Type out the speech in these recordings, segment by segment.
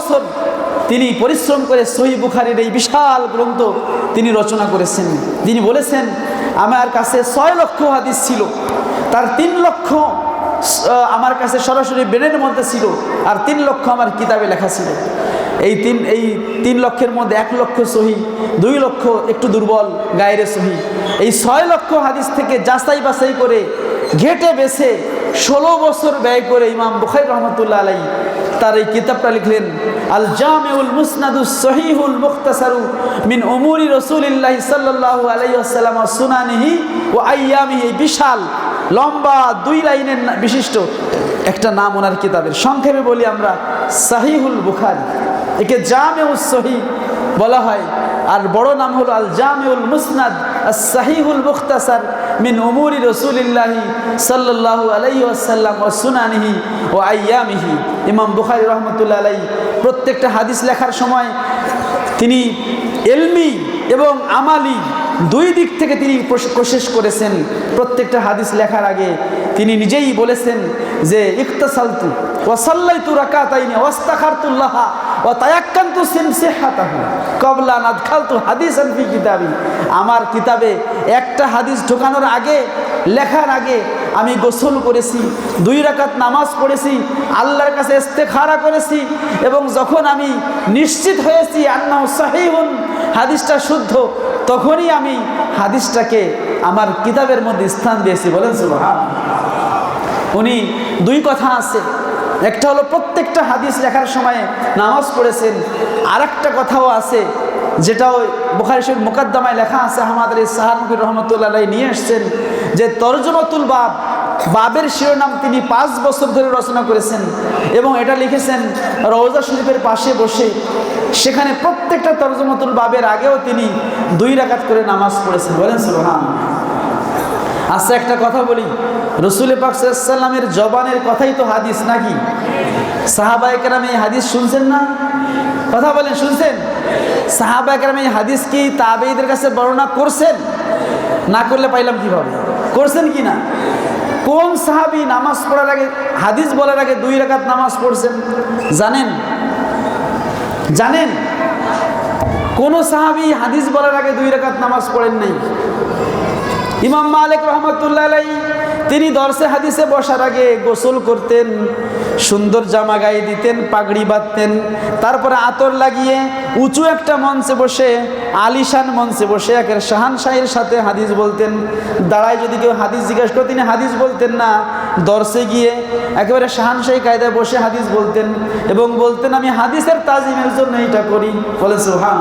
বছর তিনি পরিশ্রম করে সহি বুখারির এই বিশাল গ্রন্থ তিনি রচনা করেছেন। তিনি বলেছেন, আমার কাছে ছয় লক্ষ হাদিস ছিল। তার তিন লক্ষ আমার কাছে সরাসরি ব্রেনের মধ্যে ছিল আর তিন লক্ষ আমার কিতাবে লেখা ছিল। এই তিন এই তিন লক্ষের মধ্যে এক লক্ষ সহি, দুই লক্ষ একটু দুর্বল, গায়ের সহি। এই ছয় লক্ষ হাদিস থেকে যাচাই বাছাই করে ঘেটে বেছে ষোলো বছর ব্যয় করে ইমাম বুখাই রহমতুল্লাহ আলাই তার এই কিতাবটা লিখলেন, আল জামেউল মুসনাদু সহিহুল মুখতাসারু মিন উমুরি রসুলিল্লাহ সাল্লাল্লাহু আলাইহি ওয়াসাল্লাম ওয়া সুনানিহি ও আইয়ামিহি বিশাল, লম্বা দুই লাইনের বিশিষ্ট একটা নাম ওনার কিতাবের। সংক্ষেপে বলি আমরা, সাহিহুল বুখারি, একে জামেউল সহি বলা হয়। আর বড় নাম হলো আল জামেউল মুসনাদ সাহিহুল মুখতাসার মিন উমুরি রসুলিল্লাহি সাল্লাল্লাহু আলাইহি ওয়াসাল্লাম ও সুনানিহি ও আইয়ামিহি। ইমাম বুখারি রহমতুল্লাহ আলাই প্রত্যেকটা হাদিস লেখার সময় তিনি এলমি এবং আমালি দুই দিক থেকে তিনি কোশ- কোশিশ করেছেন। প্রত্যেকটা হাদিস লেখার আগে তিনি নিজেই বলেছেন যে, ইকতাসালতু ওয়াসাল্লাইতু রাকাতাইনি ওয়াস্তাখারতুল্লাহা ওয়া তায়াক্কানতু সিমসিহাতাহু ক্বাবলা আন আদখালতু হাদিসান ফি কিতাবি। আমার কিতাবে একটা হাদিস ঢোকানোর আগে, লেখার আগে আমি গোসল করেছি, দুই রাকাত নামাজ পড়েছি, আল্লাহর কাছে ইস্তেখারা করেছি এবং যখন আমি নিশ্চিত হয়েছি আন্নাহু সাহিহুন, হাদিসটা শুদ্ধ, তখনই আমি হাদিসটাকে আমার কিতাবের মধ্যে স্থান দিয়েছি। বলেন সুবহান উনি দুই কথা আছে। একটা হলো প্রত্যেকটা হাদিস লেখার সময় নামাজ পড়েছেন। আর একটা কথাও আছে, যেটা ওই বুখারি শরীফ মোকাদ্দমায় লেখা আছে আমাদের এই সাহানবির রহমতুল্লাহ নিয়ে এসছেন, যে তর্জমাতুল বাব, বাবের শিরোনাম তিনি পাঁচ বছর ধরে রচনা করেছেন এবং এটা লিখেছেন রওজা শরীফের পাশে বসে। সেখানে প্রত্যেকটা তর্জমাতুল বাবের আগেও তিনি দুই রাকাত করে নামাজ পড়েছেন। বলেন সুবহান আচ্ছা একটা কথা বলি। রসুল পাকসাল্লামের জবানের কথাই তো হাদিস নাকি? সাহাবাইকেরাম এই হাদিস শুনছেন না? কথা বলেন, শুনছেন? সাহাবাইকেরাম এই হাদিস কি তাবেইদের কাছে বর্ণনা করছেন? না করলে পাইলাম কীভাবে? করছেন কি না? কোন সাহাবি নামাজ পড়ার আগে, হাদিস বলার আগে দুই রাকাত নামাজ পড়ছেন? জানেন? জানেন? কোন সাহাবি হাদিস বলার আগে দুই রাকাত নামাজ পড়েন নাই? ইমাম মালিক রহমতুল্লাহ তিনি দর্শে হাদিসে বসার আগে গোসল করতেন, সুন্দর জামা গায়ে দিতেন, পাগড়ি বাঁধতেন, তারপরে আতর লাগিয়ে উঁচু একটা মঞ্চে বসে, আলিশান মঞ্চে বসে একের শাহান শাহের সাথে হাদিস বলতেন। দাঁড়ায় যদি কেউ হাদিস জিজ্ঞাসা করতো তিনি হাদিস বলতেন না। দর্শে গিয়ে একেবারে শাহান শাহানশাহী কায়দায় বসে হাদিস বলতেন এবং বলতেন, আমি হাদিসের তাজিমের জন্য এটা করি। বলে সুহান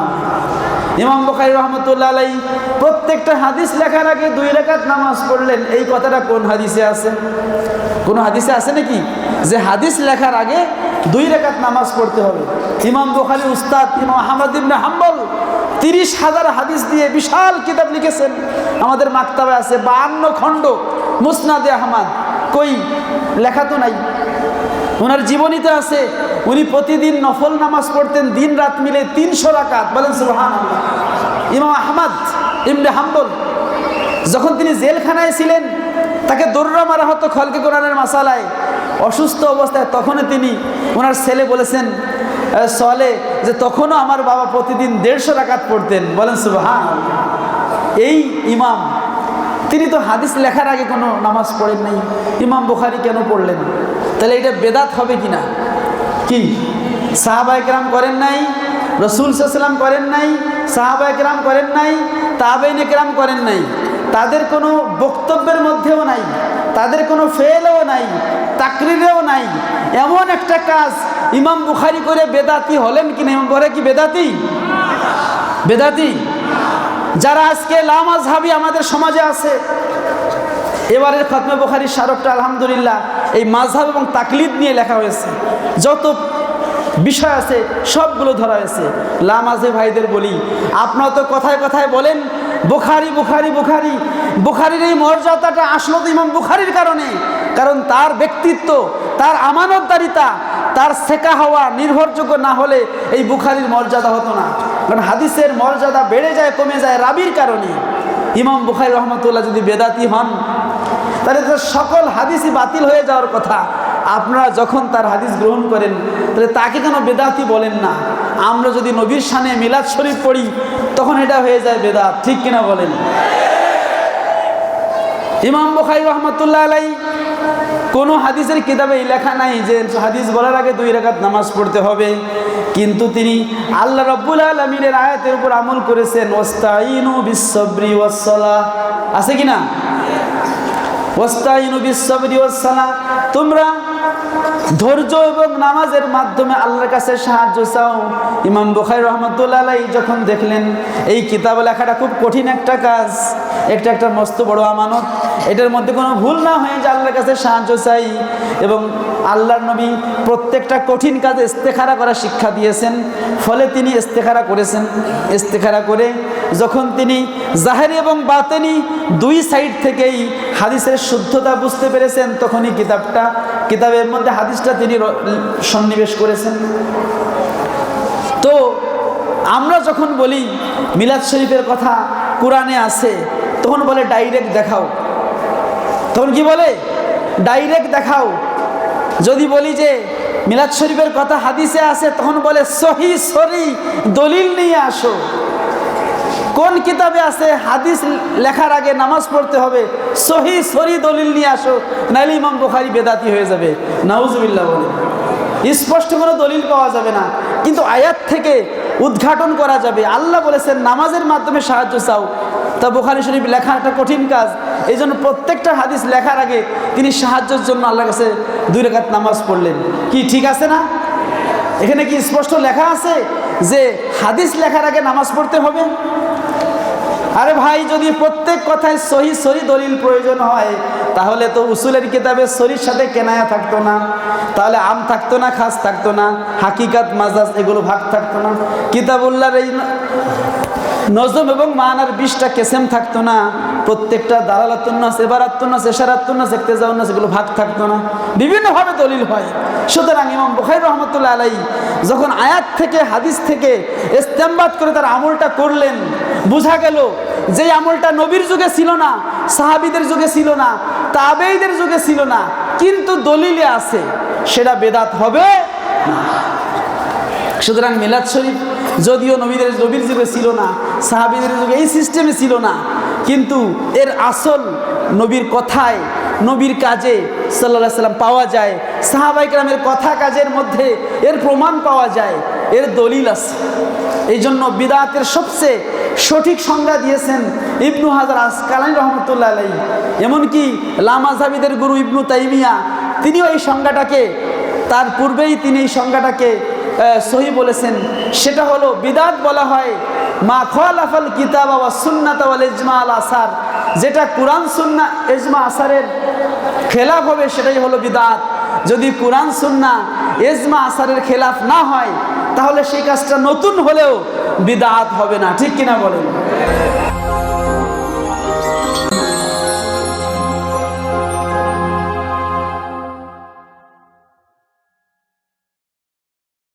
ইমাম বখারি রহমতুল্লাহ আলাই প্রত্যেকটা হাদিস লেখার আগে দুই রেখাত নামাজ পড়লেন। এই কথাটা কোন হাদিসে আছে? কোন হাদিসে আছে নাকি? যে হাদিস লেখার আগে দুই রেখাত নামাজ পড়তে হবে। ইমাম বখারি, উস্তাদ ইমাম আহমদ ইবনে হাম্বল তিরিশ হাজার হাদিস দিয়ে বিশাল কিতাব লিখেছেন। আমাদের মাক্তাবে আছে বাহান্ন খণ্ড মুসনাদে আহমদ। কই? লেখা তো নাই। ওনার জীবনীতে আছে, উনি প্রতিদিন নফল নামাজ পড়তেন, দিন রাত মিলে তিনশো রাকাত। বলেন সুবহান ইমাম আহমদ ইমনে হাম্বল, যখন তিনি জেলখানায় ছিলেন, তাকে দৌড়া মারা হতো খলকে কোরআনের মাসালায়। অসুস্থ অবস্থায় তখনও তিনি ওনার ছেলে বলেছেন সলে যে তখনও আমার বাবা প্রতিদিন দেড়শো রাকাত পড়তেন। বলেন সুবহান এই ইমাম, তিনি তো হাদিস লেখার আগে কোনো নামাজ পড়েন নাই। ইমাম বুখারি কেন পড়লেন? তাহলে এটা বেদাত হবে কি না কি? সাহাবা একরাম করেন নাই? রসুল সাল্লাম করেন নাই? সাহাবা একরাম করেন নাই? তাবেন একরাম করেন নাই? তাদের কোনো বক্তব্যের মধ্যেও নাই, তাদের কোনো ফেলও নাই, তাকরিরেও নাই। এমন একটা কাজ ইমাম বুখারি করে বেদাতি হলেন কি না? করে কি বেদাতি? বেদাতি? যারা আজকে লামাজ হাবি আমাদের সমাজে আছে এবারের খতমে বখারির স্মারকটা আলহামদুলিল্লাহ এই মাঝহাব এবং তাকলিদ নিয়ে লেখা হয়েছে। যত বিষয় আছে সবগুলো ধরা হয়েছে। লামাজে ভাইদের বলি, আপনারা তো কথায় কথায় বলেন, বুখারি বুখারি বুখারি, বুখারির এই মর্যাদাটা আসলো তো ইমাম বুখারির কারণে। কারণ তার ব্যক্তিত্ব, তার আমানতদারিতা, তার শেখা হওয়া নির্ভরযোগ্য না হলে এই বুখারির মর্যাদা হতো না। কারণ হাদিসের মর্যাদা বেড়ে যায়, কমে যায় রাবির কারণে। ইমাম বুখারি রহমতুল্লাহ যদি বেদাতি হন তাহলে তো সকল হাদিসই বাতিল হয়ে যাওয়ার কথা। আপনারা যখন তার হাদিস গ্রহণ করেন, তাহলে তাকে কেন বেদাতি বলেন না? আমরা যদি নবীর সানে মিলাদ শরীফ পড়ি, তখন এটা হয়ে যায় বেদাত, ঠিক কিনা বলেন? ইমাম বখাই রহমতুল্লাহ আলাই কোনো হাদিসের কিতাবে লেখা নাই যে হাদিস বলার আগে দুই রাকাত নামাজ পড়তে হবে। কিন্তু তিনি আল্লাহ রব্বুল আলমিনের আয়াতের উপর আমল করেছেন ওস্তাইনু বিশ্বব্রি ওয়াসলা আছে কি না? তোমরা ধৈর্য এবং নামাজের মাধ্যমে আল্লাহর কাছে সাহায্য চাও। ইমাম বুখাই রহমতুল্লাহ যখন দেখলেন, এই কিতাব লেখাটা খুব কঠিন একটা কাজ একটা একটা মস্ত বড় আমানত। এটার মধ্যে কোনো ভুল না হয়ে যে আল্লাহর কাছে সাহায্য চাই। এবং আল্লাহর নবী প্রত্যেকটা কঠিন কাজে ইস্তেখারা করার শিক্ষা দিয়েছেন, ফলে তিনি ইস্তেখারা করেছেন। ইস্তেখারা করে যখন তিনি জাহেরি এবং বাতেনি দুই সাইড থেকেই হাদিসের শুদ্ধতা বুঝতে পেরেছেন, তখনই কিতাবটা, কিতাবের মধ্যে হাদিসটা তিনি সন্নিবেশ করেছেন। তো আমরা যখন বলি, মিলাদ শরীফের কথা কোরআনে আছে, তখন বলে ডাইরেক্ট দেখাও। তখন কি বলে? ডাইরেক্ট দেখাও। যদি বলি যে মিলাদ শরীফের কথা হাদিসে আছে, তখন বলে সহি সরি, দলিল নিয়ে আসো। কোন কিতাবে আছে হাদিস লেখার আগে নামাজ পড়তে হবে? সহি, সরি দলিল নিয়ে আসো, নাইলে ইমাম বুখারি বেদাতি হয়ে যাবে। নাউজুবিল্লাহ বলে। স্পষ্ট কোনো দলিল পাওয়া যাবে না। কিন্তু আয়াত থেকে উদ্ঘাটন করা যাবে। আল্লাহ বলেছেন, নামাজের মাধ্যমে সাহায্য চাও। তা বোখারি শরীফ লেখা একটা কঠিন কাজ। এই জন্য প্রত্যেকটা হাদিস লেখার আগে তিনি সাহায্যের জন্য আল্লাহর কাছে দুই রেখাত নামাজ পড়লেন। কি, ঠিক আছে না? এখানে কি স্পষ্ট লেখা আছে যে হাদিস লেখার আগে নামাজ পড়তে হবে? আরে ভাই, যদি প্রত্যেক কথায় সহি সহি দলিল প্রয়োজন হয়, তাহলে তো উসুলের কিতাবে সরির সাথে কেনায়া থাকতো না। তাহলে আম থাকতো না, খাস থাকতো না, হাকিকাত, মাজাজ, এগুলো ভাগ থাকতো না। কিতাবুল্লাহর এই নজম এবং মানার বিশটা কেসেম থাকতো না। প্রত্যেকটা দালালাতুন্নাস এবারাতুন্নাস এশারাতুন্নাস একতেজাউন্নাস এগুলো ভাগ থাকতো না। বিভিন্নভাবে দলিল হয়। সুতরাং ইমাম বুখারী রহমতুল্লাহ আলাই যখন আয়াত থেকে, হাদিস থেকে ইস্তেমবাদ করে তার আমলটা করলেন, বোঝা গেল যে আমলটা নবীর যুগে ছিল না, সাহাবিদের যুগে ছিল না তাবেইদের যুগে ছিল না, কিন্তু দলিলে আছে, সেটা বেদাত হবে সুতরাং মিলাদ শরীফ যদিও নবীদের, নবীর যুগে ছিল না, সাহাবিদের যুগে এই সিস্টেমে ছিল না, কিন্তু এর আসল নবীর কথায়, নবীর কাজে সাল্লাহ সাল্লাম পাওয়া যায় সাহাবাইকরামের কথা কাজের মধ্যে এর প্রমাণ পাওয়া যায় এর দলিল আছে। এই জন্য বিদাতের সবচেয়ে সঠিক সংজ্ঞা দিয়েছেন ইবনু হাজার আসকালানি রহমতুল্লাহ আলাই এমনকি লামাজাবিদের গুরু ইবনু তাইমিয়া, তিনিও এই সংজ্ঞাটাকে, তার পূর্বেই তিনি এই সংজ্ঞাটাকে সহি বলেছেন। সেটা হলো, বিদাত বলা হয়, মা খোয়ালাফাল কিতাব ওয়া সুন্নাত ইজমা আল আসার। যেটা কোরআন সুন্না এজমা আসারের খেলাফ হবে, সেটাই হলো বিদাত। যদি কোরআন সুন্না এজমা আসারের খেলাফ না হয় তাহলে সেই কাজটা নতুন হলেও বিদাত হবে না। ঠিক কিনা বলেন?